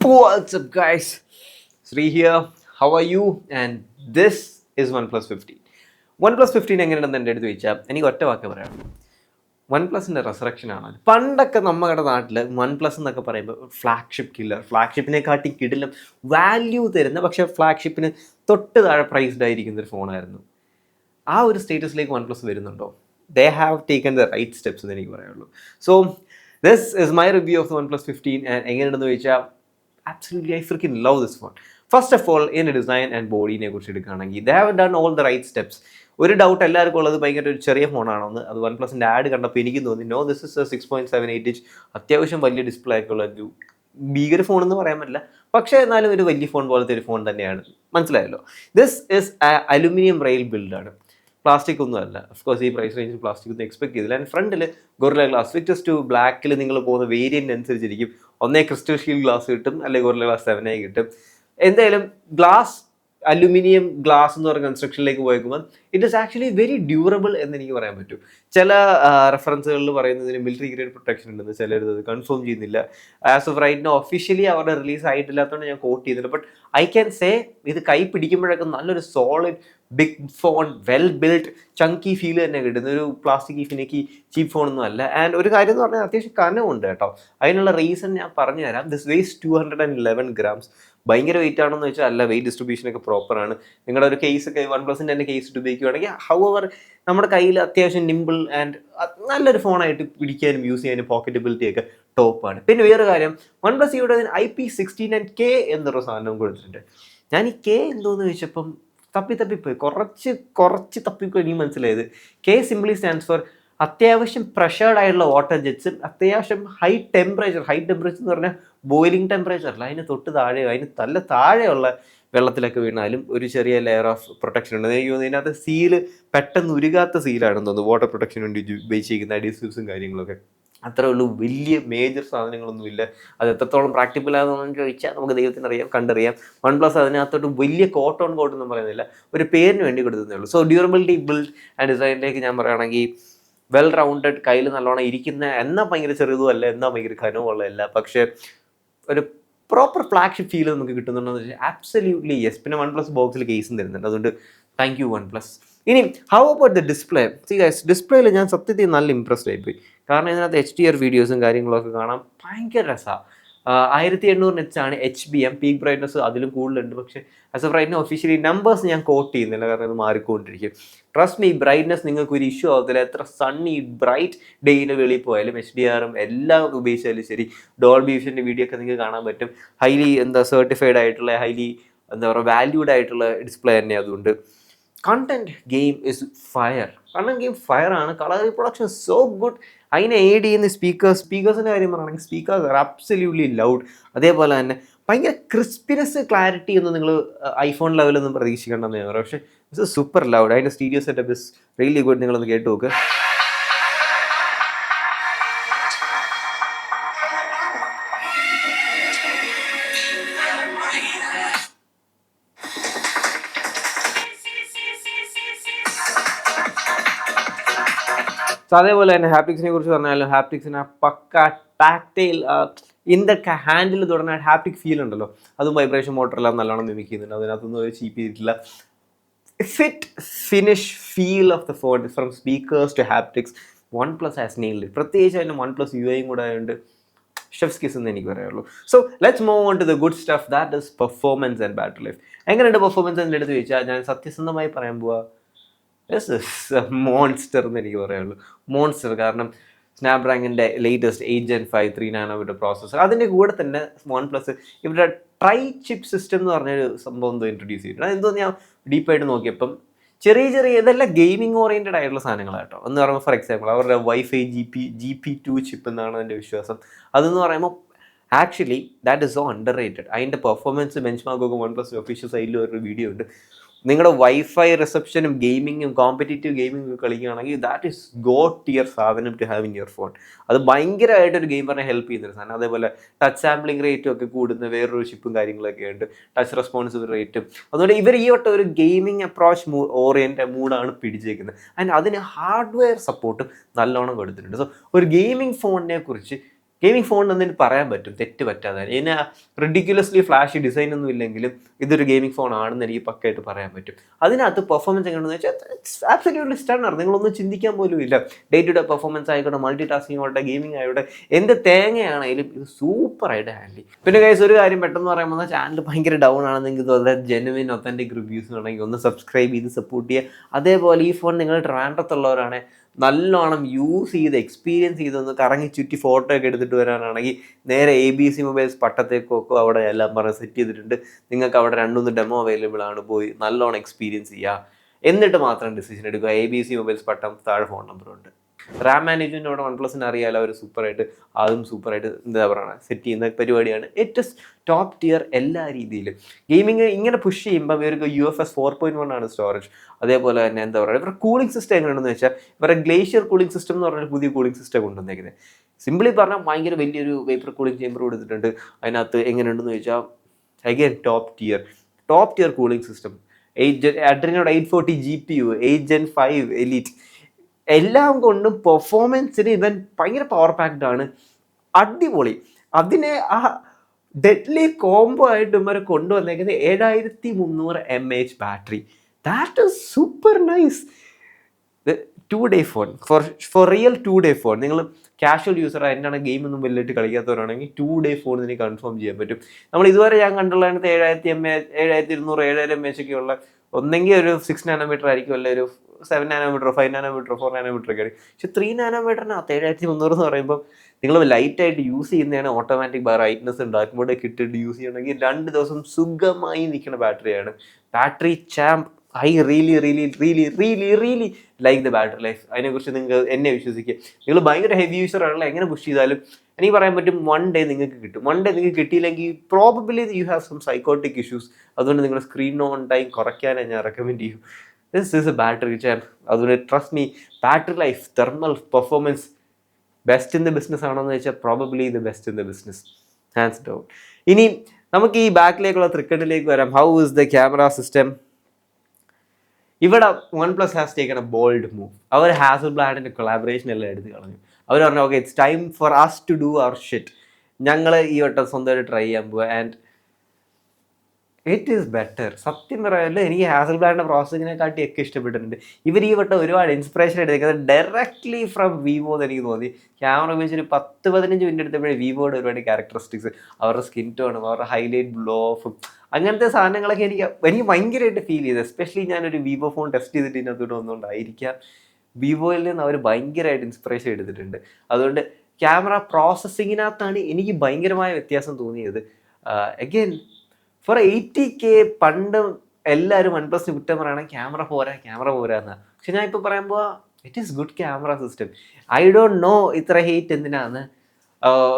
What's up, guys? Sri here. How are you? And this is OnePlus 15. OnePlus 15 എങ്ങനെയാണെന്ന് എന്റെ അടുത്ത് ചോദിച്ചാൽ എനിക്ക് ഒറ്റ വാക്ക് പറയാം വൺ പ്ലസിന്റെ റെസറക്ഷൻ ആണ് പണ്ടൊക്കെ നമ്മുടെ നാട്ടിൽ വൺ പ്ലസ് എന്നൊക്കെ പറയുമ്പോൾ ഫ്ലാഗ്ഷിപ്പ് കില്ലർ ഫ്ലാഗ്ഷിപ്പിനെക്കാട്ടി കിടിലും വാല്യൂ തരുന്ന പക്ഷേ ഫ്ലാഗ്ഷിപ്പിന് തൊട്ട് താഴെ പ്രൈസ്ഡ് ആയിരിക്കുന്ന ഒരു ഫോണായിരുന്നു ആ ഒരു സ്റ്റേറ്റസിലേക്ക് വൺ പ്ലസ് വരുന്നുണ്ടോ they have taken the right steps എന്ന് എനിക്ക് പറയുള്ളൂ so this is my review of OnePlus fifteen എങ്ങനെയുണ്ടെന്ന് ചോദിച്ചാൽ absolutely I frickin love this phone first of all ഇതിന്റെ ഡിസൈൻ ആൻഡ് ബോഡീനെ കുറിച്ച് എടുക്കുകയാണെങ്കിൽ they have done all the right steps ഒരു ഡൗട്ട് എല്ലാവർക്കും ഉള്ളത് ഭയങ്കര ഒരു ചെറിയ ഫോണാണെന്ന് അത് വൺ പ്ലസിന്റെ ആഡ് കണ്ടപ്പോൾ എനിക്ക് തോന്നി no this is six point seven eight inch അത്യാവശ്യം വലിയ ഡിസ്പ്ലേ ഒക്കെ ഉള്ള ഒരു ഭീകര ഫോൺ എന്ന് പറയാൻ പറ്റില്ല. പക്ഷേ എന്നാലും ഒരു വലിയ ഫോൺ പോലത്തെ ഒരു ഫോൺ തന്നെയാണ്. മനസ്സിലായല്ലോ? ദിസ് ഇസ് അലുമിനിയം റെയിൽ ബിൽഡാണ് പ്ലാസ്റ്റിക് ഒന്നും അല്ല കോഴ്സ് ഈ പ്രൈസ് റേഞ്ചിൽ പ്ലാസ്റ്റിക് ഒന്നും എക്സ്പെക്ട് ചെയ്തില്ല ആൻഡ് ഫ്രണ്ടിൽ ഗൊറില ഗ്ലാസ് വിറ്റ് ടു ബ്ലാക്കിൽ നിങ്ങൾ പോകുന്ന വേരിയന്റ് അനുസരിച്ചിരിക്കും. ഒന്നേ ക്രിസ്റ്റൽ ഷീൽ ഗ്ലാസ് കിട്ടും അല്ലെങ്കിൽ ഗൊറില ഗ്ലാസ് സെവനായി കിട്ടും. എന്തായാലും ഗ്ലാസ് അലുമിനിയം ഗ്ലാസ് എന്ന് പറഞ്ഞ കൺസ്ട്രക്ഷനിലേക്ക് പോയേക്കുമ്പോൾ it is actually very durable എന്ന് എനിക്ക് പറയാൻ പറ്റും. ചില റെഫറൻസുകളിൽ പറയുന്നതിന് മിലിറ്ററി ഗ്രേഡ് പ്രൊട്ടക്ഷൻ ഉണ്ടെന്ന് ചിലർ അത് കൺഫേം ചെയ്യുന്നില്ല. ആസ് ഓഫ് റൈറ്റിന് ഒഫീഷ്യലി അവരുടെ റിലീസ് ആയിട്ടില്ലാത്തതുകൊണ്ട് ഞാൻ കോട്ട് ചെയ്തില്ല ബട്ട് ഐ ക്യാൻ സേ ഇത് കൈ പിടിക്കുമ്പോഴൊക്കെ നല്ലൊരു solid big phone well build chunky feel തന്നെ കിട്ടുന്ന ഒരു പ്ലാസ്റ്റിക് ഫിനിക്ക് ചീപ്പ് ഫോണൊന്നും അല്ല. ആൻഡ് ഒരു കാര്യം എന്ന് പറഞ്ഞാൽ അത്യാവശ്യം കനമുണ്ട് കേട്ടോ. അതിനുള്ള റീസൺ ഞാൻ പറഞ്ഞു തരാം. This weighs two hundred and eleven grams ഭയങ്കര വെയിറ്റ് ആണെന്ന് വെച്ചാൽ അല്ല വെയിറ്റ് ഡിസ്ട്രിബ്യൂഷൻ ഒക്കെ പ്രോപ്പറാണ് നിങ്ങളുടെ ഒരു കേസ് ഒക്കെ വൺ പ്ലസിന്റെ തന്നെ കേസ് ഉപയോഗിക്കുകയാണെങ്കിൽ ഹൗ അവർ നമ്മുടെ കയ്യിൽ അത്യാവശ്യം നിമ്പിൾ ആൻഡ് നല്ലൊരു ഫോണായിട്ട് പിടിക്കാനും യൂസ് ചെയ്യാനും പോക്കറ്റബിലിറ്റി ഒക്കെ ടോപ്പാണ് പിന്നെ വേറെ കാര്യം വൺ പ്ലസ് ഇവിടെ I P sixteen and K എന്നൊരു സാധനം കൊടുത്തിട്ടുണ്ട്. ഞാൻ ഈ കെ എന്തോന്ന് ചോദിച്ചപ്പം തപ്പി തപ്പിപ്പോയി. കുറച്ച് കുറച്ച് തപ്പിപ്പോയി എനിക്ക് മനസ്സിലായത്. കെ സിംപ്ലി സ്റ്റാൻഡ്സ് ഫോർ അത്യാവശ്യം പ്രഷേർഡ് ആയിട്ടുള്ള വാട്ടർ ജെറ്റ്സും അത്യാവശ്യം ഹൈ ടെമ്പറേച്ചർ ഹൈ ടെമ്പറേച്ചർ എന്ന് പറഞ്ഞാൽ ബോയിലിംഗ് ടെമ്പറേച്ചർ അല്ല. അതിന് തൊട്ട് താഴെയോ അതിന് തല്ല താഴെയുള്ള വെള്ളത്തിലൊക്കെ വീണാലും ഒരു ചെറിയ ലെയർ ഓഫ് പ്രൊട്ടക്ഷൻ ഉണ്ട്. എനിക്ക് തോന്നുന്നു ഇതിനകത്ത് സീൽ പെട്ടെന്ന് ഉരുകാത്ത സീലാണെന്ന് തോന്നുന്നു. വാട്ടർ പ്രൊട്ടക്ഷൻ വേണ്ടി ഉപയോഗിച്ചിരിക്കുന്ന അഡീസീവ്സും കാര്യങ്ങളൊക്കെ. അത്രേ ഉള്ളൂ. വലിയ മേജർ സാധനങ്ങളൊന്നുമില്ല അത് എത്രത്തോളം പ്രാക്ടിക്കൽ ആണെന്ന് ചോദിച്ചാൽ നമുക്ക് ദൈവത്തിന് അറിയാം കണ്ടറിയാം. വൺ പ്ലസ് അതിനകത്തോട്ട് വലിയ കോട്ട് ഓൺ കോട്ട് ഒന്നും പറയുന്നില്ല. ഒരു പേരിന് വേണ്ടി കൊടുത്തതേ ഉള്ളൂ. സോ ഡ്യൂറബിലിറ്റി ബിൽഡ് ആൻഡ് ഡിസൈനിലേക്ക് ഞാൻ പറയുകയാണെങ്കിൽ വെൽ റൗണ്ടഡ് കയ്യിൽ നല്ലോണം ഇരിക്കുന്ന എന്നാ ഭയങ്കര ചെറുതും അല്ല എന്നാ ഭയങ്കര ഖനവുള്ളതല്ല പക്ഷേ ഒരു പ്രോപ്പർ ഫ്ലാഗ്ഷിപ്പ് ഫീൽ നമുക്ക് കിട്ടുന്നുണ്ടെന്ന് വെച്ചാൽ ആബ്സല്യൂട്ട്ലി യെസ് പിന്നെ വൺ പ്ലസ് ബോക്സിൽ കേസും തരുന്നുണ്ട്. അതുകൊണ്ട് താങ്ക് യു വൺ പ്ലസ് ഇനി how about the display see guys ഡിസ്പ്ലേയിൽ ഞാൻ സത്യത്തിൽ നല്ല ഇമ്പ്രസ്ഡ് ആയിപ്പോയി. കാരണം ഇതിനകത്ത് എച്ച് ഡി ആർ വീഡിയോസും കാര്യങ്ങളൊക്കെ കാണാൻ ഭയങ്കര രസമാണ് ആയിരത്തി എണ്ണൂറ് നെച്ചാണ് H B M peak brightness അതിലും കൂടുതലുണ്ട്. പക്ഷേ as a brightness officially numbers ഞാൻ കോട്ട് ചെയ്യുന്നില്ല. കാരണം ഇത് മാറിക്കൊണ്ടിരിക്കും. ട്രസ്റ്റ് മീ ബ്രൈറ്റ്നസ് നിങ്ങൾക്ക് ഒരു ഇഷ്യൂ ആവത്തില്ല. എത്ര സണ്ണി ബ്രൈറ്റ് ഡേയിൽ വെളിയിൽ പോയാലും എച്ച് ഡി ആറും എല്ലാം ഉപയോഗിച്ചാലും ശരി. ഡോൾ ബീഫിന്റെ വീഡിയോ ഒക്കെ നിങ്ങൾക്ക് കാണാൻ പറ്റും. ഹൈലി എന്താ സർട്ടിഫൈഡ് ആയിട്ടുള്ള ഹൈലി എന്താ പറയുക വാല്യൂഡ് ആയിട്ടുള്ള ഡിസ്പ്ലേ തന്നെ അതുകൊണ്ട്. Content game is fire content game fire ആണ്. കളർ പ്രൊഡക്ഷൻ സോ ഗുഡ് അതിനെ എയ്ഡ് ചെയ്യുന്ന സ്പീക്കേഴ്സ് സ്പീക്കേഴ്സിന്റെ കാര്യം പറയുകയാണെങ്കിൽ സ്പീക്കേഴ്സ് ആർ അബ്സല്യൂട്ട്ലി ലൗഡ് അതേപോലെ തന്നെ ഭയങ്കര ക്രിസ്പിനെസ് ക്ലാരിറ്റി ഒന്നും നിങ്ങൾ ഐഫോൺ ലെവലൊന്നും പ്രതീക്ഷിക്കേണ്ടെന്ന് പറയാം. പക്ഷേ ഇറ്റ്സ് സൂപ്പർ ലൗഡ് അതിന്റെ stereo setup is really good നിങ്ങളൊന്ന് കേട്ട് നോക്ക്. സോ അതേപോലെ തന്നെ ഹാപ്റ്റിക്സിനെ കുറിച്ച് പറഞ്ഞാലും ഹാപ്റ്റിക്സിന് പക്ക ടാക്ടൈൽ എന്തൊക്കെ ഹാൻഡിൽ തുടങ്ങാൻ ഹാപ്റ്റിക് ഫീൽ ഉണ്ടല്ലോ. അതും വൈബ്രേഷൻ മോട്ടറെല്ലാം നല്ലോണം നിമിക്കുന്നുണ്ട് അതിനകത്തൊന്നും ഒരു ചീപ്പ് ചെയ്തിട്ടില്ല. Fit finish feel of the phone from speakers to haptics. OnePlus has nailed പ്രത്യേകിച്ച് അതിന് വൺ പ്ലസ് യു ഐയും കൂടെ ആയതുകൊണ്ട് ഷെഫ്സ് കിസ് എന്ന് എനിക്ക് പറയുള്ളൂ so let's move on to the good stuff that is performance and battery life എങ്ങനെയുണ്ട് performance എന്റെ അടുത്ത് ചോദിച്ചാൽ ഞാൻ സത്യസന്ധമായി പറയാൻ പോവാ. മോൺസ്റ്റർ എന്ന് എനിക്ക് പറയുള്ളൂ മോൺസ്റ്റർ കാരണം സ്നാപ്ഡ്രാഗണിന്റെ latest eight gen five three nanometre processor അതിന്റെ കൂടെ തന്നെ വൺ പ്ലസ് ഇവരുടെ ട്രൈ ചിപ്പ് സിസ്റ്റം എന്ന് പറഞ്ഞൊരു സംഭവം എന്തോ ഇൻട്രൊഡ്യൂസ് ചെയ്തിട്ടുണ്ട്. എന്തോ ഞാൻ ഡീപ്പായിട്ട് നോക്കിയപ്പം ചെറിയ ചെറിയ ഇതെല്ലാം ഗെയിമിംഗ് ഓറിയന്റഡ് ആയിട്ടുള്ള സാധനങ്ങളാണ് കേട്ടോ. എന്ന് പറയുമ്പോൾ ഫോർ എക്സാമ്പിൾ അവരുടെ wifi G P G P two chip എന്നാണ് എന്റെ വിശ്വാസം. അതെന്ന് പറയുമ്പോൾ actually that is so underrated അതിന്റെ പെർഫോമൻസ് ബെഞ്ച് മാർക്കൊക്കെ വൺ പ്ലസ് ഒഫീഷ്യൽ സൈഡിൽ ഒരു വീഡിയോ ഉണ്ട്. നിങ്ങളുടെ വൈഫൈ റിസപ്ഷനും ഗെയിമിങ്ങും കോമ്പറ്റേറ്റീവ് ഗെയിമിംഗ് കളിക്കുകയാണെങ്കിൽ ദാറ്റ് ഇസ് ഗോ ടിയർ സാധനം to have in your phone അത് ഭയങ്കരമായിട്ട് ഒരു ഗെയിമറിനെ ഹെൽപ്പ് ചെയ്യുന്ന ഒരു സാധനം. അതേപോലെ ടച്ച് സാമ്പിളിംഗ് റേറ്റും ഒക്കെ കൂടുന്ന വേറൊരു ഷിപ്പും കാര്യങ്ങളൊക്കെ ഉണ്ട്. ടച്ച് റെസ്പോൺസിബിൾ റേറ്റും അതുകൊണ്ട് ഇവർ ഈ വട്ടം ഒരു ഗെയിമിംഗ് അപ്രോച്ച് മൂ ഓറിയന്റെ മൂഡാണ് പിടിച്ചേക്കുന്നത്. ആൻഡ് അതിന് ഹാർഡ്വെയർ സപ്പോർട്ടും നല്ലോണം കൊടുത്തിട്ടുണ്ട്. സോ ഒരു ഗെയിമിംഗ് ഫോണിനെ കുറിച്ച് ഗെയിമിംഗ് ഫോൺ എന്നതിന് പറയാൻ പറ്റും. തെറ്റ് പറ്റാതെ. ഇതിന് റിഡിക്കുലസ്ലി ഫ്ലാഷ് ഡിസൈൻ ഒന്നും ഇല്ലെങ്കിലും ഇതൊരു ഗെയിമിംഗ് ഫോൺ ആണെന്ന് എനിക്ക് പക്കായിട്ട് പറയാൻ പറ്റും. അതിനകത്ത് പെർഫോമൻസ് എങ്ങനെയാണെന്ന് വെച്ചാൽ ആബ്സല്യൂട്ട്ലി സ്റ്റണ്ണർ നിങ്ങളൊന്നും ചിന്തിക്കാൻ പോലും ഇല്ല. ഡേ ടു ഡേ പെർഫോമൻസ് ആയിക്കോട്ടെ മൾട്ടി ടാസ്കിംഗ് ആവട്ടെ ഗെയിമിംഗ് ആയിക്കോട്ടെ എന്ത് തേങ്ങയാണെങ്കിലും ഇത് സൂപ്പറായിട്ട് ഹാൻഡിൽ പിന്നെ കൈസ് ഒരു കാര്യം പെട്ടെന്ന് പറയുമ്പോൾ ചാനൽ ഭയങ്കര ഡൗൺ ആണെന്നെങ്കിൽ വളരെ ജെനുവിൻ ഒത്തന്റിക് റിവ്യൂസ് ഉണ്ടെങ്കിൽ ഒന്ന് സബ്സ്ക്രൈബ് ചെയ്ത് സപ്പോർട്ട് ചെയ്യുക. അതേപോലെ ഈ ഫോൺ നിങ്ങൾ ട്രാൻഡത്തുള്ളവരാണ് നല്ലോണം യൂസ് ചെയ്ത് എക്സ്പീരിയൻസ് ചെയ്തൊന്ന് കറങ്ങി ചുറ്റി ഫോട്ടോ ഒക്കെ എടുത്തിട്ട് വരാനാണെങ്കിൽ നേരെ എ ബി സി മൊബൈൽസ് പട്ടത്തേക്കൊക്കെ അവിടെ എല്ലാം പറഞ്ഞ് സെറ്റ് ചെയ്തിട്ടുണ്ട്. നിങ്ങൾക്ക് അവിടെ രണ്ടുമൂന്ന് ഡെമോ അവൈലബിൾ ആണ്. പോയി നല്ലോണം എക്സ്പീരിയൻസ് ചെയ്യുക എന്നിട്ട് മാത്രം ഡിസിഷൻ എടുക്കുക. A B C mobiles Pattom താഴെ ഫോൺ നമ്പറുണ്ട് റാം മാനേജ്മെന്റ് അവിടെ വൺ പ്ലസിന് അറിയാലോ അവർ സൂപ്പറായിട്ട് അതും സൂപ്പറായിട്ട് എന്താ പറയുക സെറ്റ് ചെയ്യുന്ന പരിപാടിയാണ്. ഏറ്റവും ടോപ്പ് ടിയർ എല്ലാ രീതിയിലും. ഗെയിമിങ് ഇങ്ങനെ പുഷ് ചെയ്യുമ്പോൾ ഇവർക്ക് U F S four point one ആണ് സ്റ്റോറേജ് അതേപോലെ തന്നെ എന്താ പറയുക ഇവരുടെ കൂളിംഗ് സിസ്റ്റം എങ്ങനെയാണെന്ന് വെച്ചാൽ ഇവരുടെ ഗ്ലേഷ്യർ കൂളിംഗ് സിസ്റ്റം എന്ന് പറഞ്ഞൊരു പുതിയ കൂളിംഗ് സിസ്റ്റം കൊണ്ടുവന്നേക്കുന്നത് സിമ്പിളി പറഞ്ഞാൽ ഭയങ്കര വലിയൊരു വേപ്പർ കൂളിംഗ് ചേമ്പർ കൊടുത്തിട്ടുണ്ട്. അതിനകത്ത് എങ്ങനെയുണ്ടെന്ന് ചോദിച്ചാൽ again top tier top tier cooling system eight gen അഡ്രിനോട് eight forty G P U eight gen five elite എല്ലാം കൊണ്ടും പെർഫോമൻസിന് ഇവൻ ഭയങ്കര പവർ പാക്ഡ് ആണ്. അടിപൊളി. അതിനെ ആ ഡെഡ്ലി കോംബോ ആയിട്ട് ഇവരെ കൊണ്ടുവന്നേക്കുന്നത് ഏഴായിരത്തി മുന്നൂറ് M H battery that is super nice two day phone for for real two day phone നിങ്ങൾ കാഷ്വൽ യൂസർ എന്നാണ് ഗെയിം ഒന്നും വലിയിട്ട് കളിക്കാത്തവരാണെങ്കിൽ ടു ഡേ ഫോൺ ഇതിന് കൺഫേം ചെയ്യാൻ പറ്റും. നമ്മൾ ഇതുവരെ ഞാൻ കണ്ടുള്ളതിനകത്ത് ഏഴായിരത്തി എം എ ഏഴായിരത്തി ഇരുന്നൂറ് ഏഴായിരം എം എച്ച് ഒക്കെ ഉള്ള ഒന്നെങ്കിൽ ഒരു സിക്സ് നാനോമീറ്റർ ആയിരിക്കും അല്ലെങ്കിൽ ഒരു seven nanometre five nanometre four nanometre ഒക്കെ ആയിരിക്കും. പക്ഷെ ത്രീ നാനോമീറ്ററിനകത്ത് ഏഴായിരത്തി മുന്നൂറ് എന്ന് പറയുമ്പോൾ നിങ്ങൾ ലൈറ്റ് ആയിട്ട് യൂസ് ചെയ്യുന്നതാണ് ഓട്ടോമാറ്റിക് ബ്രൈറ്റ്നസ് ഒക്കെ ഇട്ടിട്ട് യൂസ് ചെയ്യണമെങ്കിൽ രണ്ട് ദിവസം സുഖമായി നിൽക്കുന്ന ബാറ്ററിയാണ് battery champ I really really really really really like the battery life അതിനെക്കുറിച്ച് നിങ്ങൾ എന്നെ വിശ്വസിക്കുക നിങ്ങൾ ഭയങ്കര ഹെവി യൂസർ ആണല്ലോ? എങ്ങനെ പുഷ് ചെയ്താലും എനിക്ക് പറയാൻ പറ്റും വൺ ഡേ നിങ്ങൾക്ക് കിട്ടും. വൺ ഡേ നിങ്ങൾക്ക് കിട്ടിയില്ലെങ്കിൽ probably you have some psychotic issues അതുകൊണ്ട് നിങ്ങളുടെ സ്ക്രീൻ ഓൺ ടൈം കുറയ്ക്കാനേ ഞാൻ റെക്കമെൻഡ് ചെയ്യും. This is a battery chair അതുകൊണ്ട് trust me battery life thermal performance best in the business ആണോന്ന് വെച്ചാൽ probably the best in the business hands down ഇനി നമുക്ക് ഈ ബാക്കിലേക്കുള്ള ക്രിക്കറ്റിലേക്ക് വരാം. How is the camera system ഇവിടെ OnePlus has taken a bold move അവർ ഹാസൽ ബ്ലാഡിന്റെ കൊളാബറേഷൻ എല്ലാം എടുത്ത് കളഞ്ഞു. അവർ പറഞ്ഞു okay it's time for us to do our shit ഞങ്ങൾ ഈ വട്ടം സ്വന്തമായിട്ട് ട്രൈ ചെയ്യാൻ പോവുക ആൻഡ് ഇറ്റ് ഈസ് ബെറ്റർ സത്യം പറയാമല്ലോ എനിക്ക് ഹാസൽ ബ്ലാഡിന്റെ ഒക്കെ ഇഷ്ടപ്പെട്ടിട്ടുണ്ട്. ഇവർ ഈ വട്ടം ഒരുപാട് ഇൻസ്പിറേഷൻ എടുത്തേക്കുന്നത് ഡയറക്ട്ലി ഫ്രം വിവോ എന്ന് എനിക്ക് തോന്നി. ക്യാമറ ഉപയോഗിച്ച് ഒരു പത്ത് പതിനഞ്ച് മിനിറ്റ് എടുത്തപ്പോഴേ വിവോയുടെ ഒരുപാട് ക്യാരക്ടറിസ്റ്റിക്സ് അവരുടെ സ്കിൻ ടോണും അവരുടെ ഹൈലൈറ്റ് ബ്ലോ ഓഫും അങ്ങനത്തെ സാധനങ്ങളൊക്കെ എനിക്ക് എനിക്ക് ഭയങ്കരമായിട്ട് ഫീൽ ചെയ്തു. എസ്പെഷ്യലി ഞാനൊരു വിവോ ഫോൺ ടെസ്റ്റ് ചെയ്തിട്ട് ഇതിനകത്തോട്ട് വന്നുകൊണ്ടായിരിക്കാം വിവോയിൽ നിന്ന് അവർ ഭയങ്കരമായിട്ട് ഇൻസ്പിറേഷൻ എടുത്തിട്ടുണ്ട്. അതുകൊണ്ട് ക്യാമറ പ്രോസസ്സിങ്ങിനകത്താണ് എനിക്ക് ഭയങ്കരമായ വ്യത്യാസം തോന്നിയത്. അഗൈൻ ഫോർ എയ്റ്റി കെ പണ്ട് എല്ലാവരും വൺ പ്ലസ് കുറ്റം പറയണം ക്യാമറ പോരാ ക്യാമറ പോരാ എന്നാ. പക്ഷെ ഞാൻ ഇപ്പോൾ പറയുമ്പോൾ it is good camera system I don't know ഇത്ര ഹെയ്റ്റ് എന്തിനാന്ന്.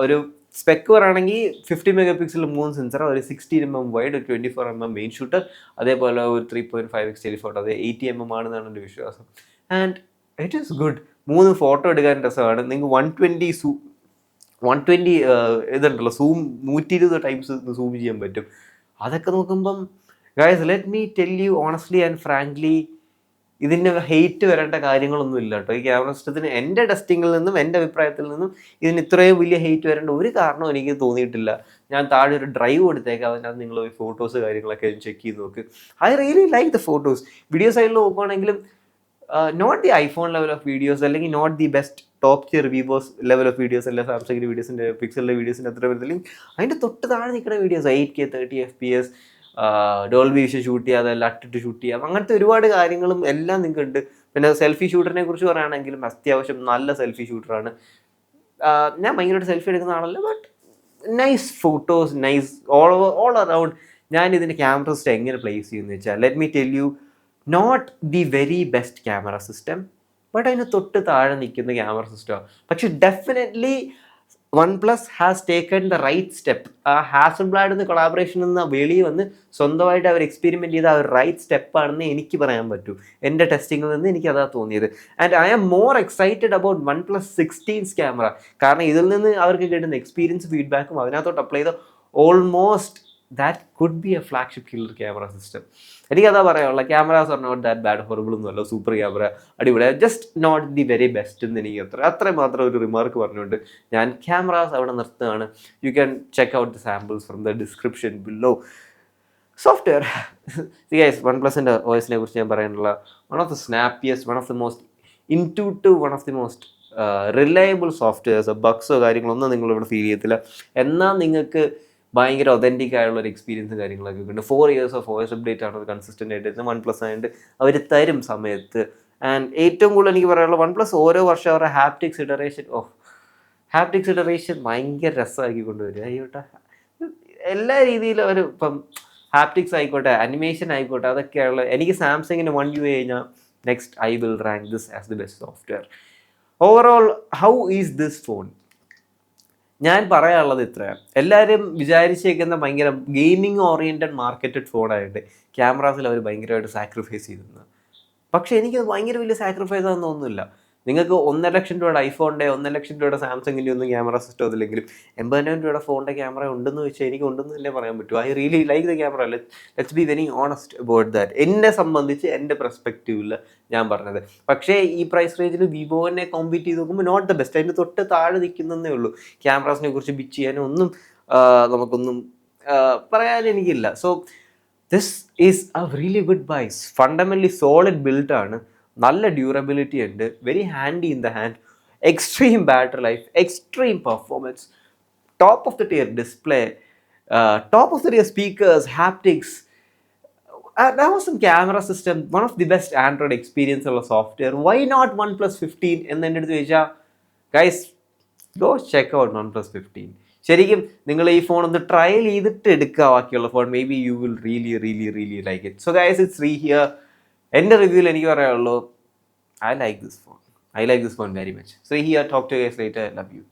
ഒരു സ്പെക്ക് പറയുകയാണെങ്കിൽ ഫിഫ്റ്റി മെഗാ പിക്സൽ മൂന്ന് സെൻസർ ഒരു സിക്സ്റ്റീൻ എം എം വൈഡ് ഒരു twenty four M M main shooter അതേപോലെ ഒരു three point five X telephoto അത് എയ്റ്റി എം എം ആണെന്നാണ് എന്റെ വിശ്വാസം. ആൻഡ് ഇറ്റ് ഈസ് ഗുഡ് മൂന്ന് ഫോട്ടോ എടുക്കാൻ രസമാണ്. നിങ്ങൾക്ക് one twenty zoo one twenty ഇതുണ്ടല്ലോ സൂം നൂറ്റി ഇരുപത് ടൈംസ് സൂം ചെയ്യാൻ പറ്റും. അതൊക്കെ നോക്കുമ്പം guys let me tell you honestly and frankly ഇതിന് ഹെയ്റ്റ് വരേണ്ട കാര്യങ്ങളൊന്നും ഇല്ല കേട്ടോ ഈ ക്യാമറ സിസ്റ്റത്തിന് എന്റെ ടെസ്റ്റിങ്ങിൽ നിന്നും എന്റെ അഭിപ്രായത്തിൽ നിന്നും ഇതിന് ഇത്രയും വലിയ ഹെയ്റ്റ് വരേണ്ട ഒരു കാരണവും എനിക്ക് തോന്നിയിട്ടില്ല. ഞാൻ താഴെ ഒരു ഡ്രൈവ് കൊടുത്തേക്കാം അതിനകത്ത് നിങ്ങൾ ഈ ഫോട്ടോസ് കാര്യങ്ങളൊക്കെ ചെക്ക് ചെയ്ത് നോക്ക്. I really like the photos video സൈഡിൽ നോക്കുവാണെങ്കിലും not the iPhone level of videos അല്ലെങ്കിൽ not the best top tier Vivo's level of videos അല്ല സാംസങ്ങിന്റെ വീഡിയോസിന്റെ പിക്സലിന്റെ വീഡിയോസിന്റെ അത്ര വരുന്നില്ലെങ്കിൽ അതിന്റെ തൊട്ട് താഴെ നിൽക്കുന്ന videos eight K thirty F P S Dolby vision shoot ചെയ്യാതെ ലട്ടിട്ട് ഷൂട്ട് ചെയ്യാം അങ്ങനത്തെ ഒരുപാട് കാര്യങ്ങളും എല്ലാം നിങ്ങൾക്ക് ഉണ്ട് പിന്നെ സെൽഫി ഷൂട്ടറിനെ കുറിച്ച് പറയുകയാണെങ്കിലും അത്യാവശ്യം നല്ല സെൽഫി ഷൂട്ടറാണ് ഞാൻ ഭയങ്കരമായിട്ട് സെൽഫി എടുക്കുന്ന ആളല്ല but nice photos nice all over all around ഞാൻ ഇതിന്റെ ക്യാമറ സിസ്റ്റം എങ്ങനെ പ്ലേസ് ചെയ്യുമെന്ന് വെച്ചാൽ let me tell you not the very best camera system but അതിന് തൊട്ട് താഴെ നിൽക്കുന്ന ക്യാമറ സിസ്റ്റമാണ് പക്ഷെ definitely one plus has taken the right step ആ ഹാസൽ ബ്ലാഡ് എന്ന കൊളാബറേഷൻ നിന്ന് വെളിയിൽ വന്ന് സ്വന്തമായിട്ട് അവർ എക്സ്പെരിമെന്റ് ചെയ്ത ആ ഒരു റൈറ്റ് സ്റ്റെപ്പാണെന്ന് എനിക്ക് പറയാൻ പറ്റൂ. എന്റെ ടെസ്റ്റിങ്ങിൽ നിന്ന് എനിക്ക് അതാ തോന്നിയത്. And I am more excited about OnePlus sixteen's camera കാരണം ഇതിൽ നിന്ന് അവർക്ക് കിട്ടുന്ന എക്സ്പീരിയൻസ് ഫീഡ്ബാക്കും അതിനകത്തോട്ട് അപ്ലൈ ചെയ്ത almost that could be a flagship killer camera system എനിക്കതാ പറയാനുള്ള cameras are not that bad horrible ഒന്നുമല്ല സൂപ്പർ ക്യാമറ അടിപൊളി. Just not the very best എന്ന് എനിക്ക് അത്ര അത്രയും മാത്രം ഒരു റിമാർക്ക് പറഞ്ഞുകൊണ്ട് ഞാൻ ക്യാമറാസ് അവിടെ നിർത്തുകയാണ്. You can check out the samples from the description below software one പ്ലസിന്റെ വോയിസിനെ കുറിച്ച് ഞാൻ പറയാനുള്ള one of the snappiest one of the most intuitive one of the most reliable softwares ബഗ്സോ കാര്യങ്ങളൊന്നും നിങ്ങളിവിടെ ഫീൽ ചെയ്യത്തില്ല. എന്നാൽ നിങ്ങൾക്ക് ഭയങ്കര ഒതന്റിക് ആയുള്ള ഒരു എക്സ്പീരിയൻസും കാര്യങ്ങളൊക്കെ ഉണ്ട്. Four years of voice update ആണ് കൺസിസ്റ്റന്റ് ആയിട്ട് വൺ പ്ലസ് ആയതുകൊണ്ട് അവർ തരും സമയത്ത്. ആൻഡ് ഏറ്റവും കൂടുതൽ എനിക്ക് പറയാനുള്ള വൺ പ്ലസ് ഓരോ വർഷം അവരുടെ haptics iteration of haptics iteration ഭയങ്കര രസമാക്കി കൊണ്ടുവരും അയ്യോട്ടെ. എല്ലാ രീതിയിലും അവർ ഇപ്പം ഹാപ്റ്റിക്സ് ആയിക്കോട്ടെ അനിമേഷൻ ആയിക്കോട്ടെ അതൊക്കെയുള്ള എനിക്ക് സാംസങ്ങിന് വൺ യു കഴിഞ്ഞാൽ next I will rank this as the best software overall how is this phone ഞാൻ പറയാനുള്ളത് ഇത്രയാണ്. എല്ലാവരും വിചാരിച്ചേക്കുന്ന ഭയങ്കര ഗെയിമിംഗ് ഓറിയന്റഡ് മാർക്കറ്റഡ് ഫോണായിട്ട് ക്യാമറാസിൽ അവർ ഭയങ്കരമായിട്ട് സാക്രിഫൈസ് ചെയ്തിരുന്നത്. പക്ഷേ എനിക്കത് ഭയങ്കര വലിയ സാക്രിഫൈസ് ആണെന്ന് തോന്നുന്നില്ല. നിങ്ങൾക്ക് ഒന്നര ലക്ഷം രൂപയുടെ ഐഫോണിന്റെ ഒന്നര ലക്ഷം രൂപയുടെ സാംസങ്ങിന്റെ ഒന്നും ക്യാമറ സിസ്റ്റം അതില്ലെങ്കിലും എൺപതിനായിരം രൂപയുടെ ഫോണിന്റെ ക്യാമറ ഉണ്ടെന്ന് വെച്ചാൽ എനിക്ക് ഉണ്ടെന്ന് തന്നെ പറയാൻ പറ്റും. I really like the camera let's be very honest about that എന്നെ സംബന്ധിച്ച് എന്റെ പെർസ്പെക്റ്റീവിൽ ഞാൻ പറഞ്ഞത്. പക്ഷേ ഈ പ്രൈസ് റേഞ്ചിൽ വിവോനെ കോമ്പീറ്റ് ചെയ്ത് നോക്കുമ്പോൾ നോട്ട് ദ ബെസ്റ്റ് അതിന്റെ തൊട്ട് താഴെ നിൽക്കുന്നതേ ഉള്ളൂ. ക്യാമറാസിനെ കുറിച്ച് ബിച്ച് ചെയ്യാനോ ഒന്നും നമുക്കൊന്നും പറയാൻ എനിക്കില്ല. So this is a really good buys fundamentally solid build ആണ്. നല്ല ഡ്യൂറബിലിറ്റി ഉണ്ട്. Very handy in the hand extreme battery life extreme performance top of the tier display top of the tier speakers haptics was some system one of the best Android experience ഉള്ള software why not OnePlus fifteen എന്ന് എന്റെ അടുത്ത് ചോദിച്ചാൽ guys go check out OnePlus fifteen ശരിക്കും നിങ്ങൾ ഈ phone ഒന്ന് trial ചെയ്തിട്ട് എടുക്കുക ബാക്കിയുള്ള phone may be you will really really really like it so guys it's re here എന്റെ റിവ്യൂവിൽ എനിക്ക് പറയാനുള്ളൂ I like this phone I like this phone very much so he are talk to guys I love you